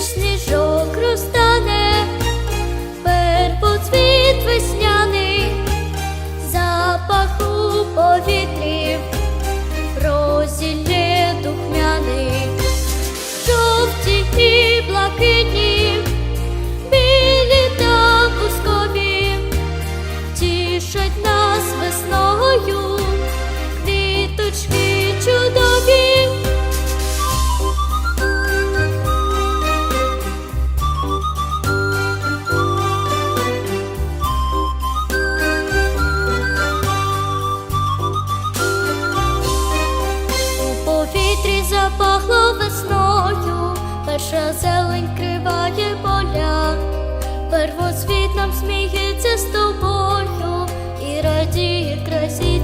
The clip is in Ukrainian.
сніжок розтане, первоцвіт весняний, запах у повітрі, розілє духмяний, жовті і блакитні, білі та бускові, тішать нас весною, повітрі запахло весною, перша зелень криває поля, первоцвіт нам сміється з тобою. І радіє красі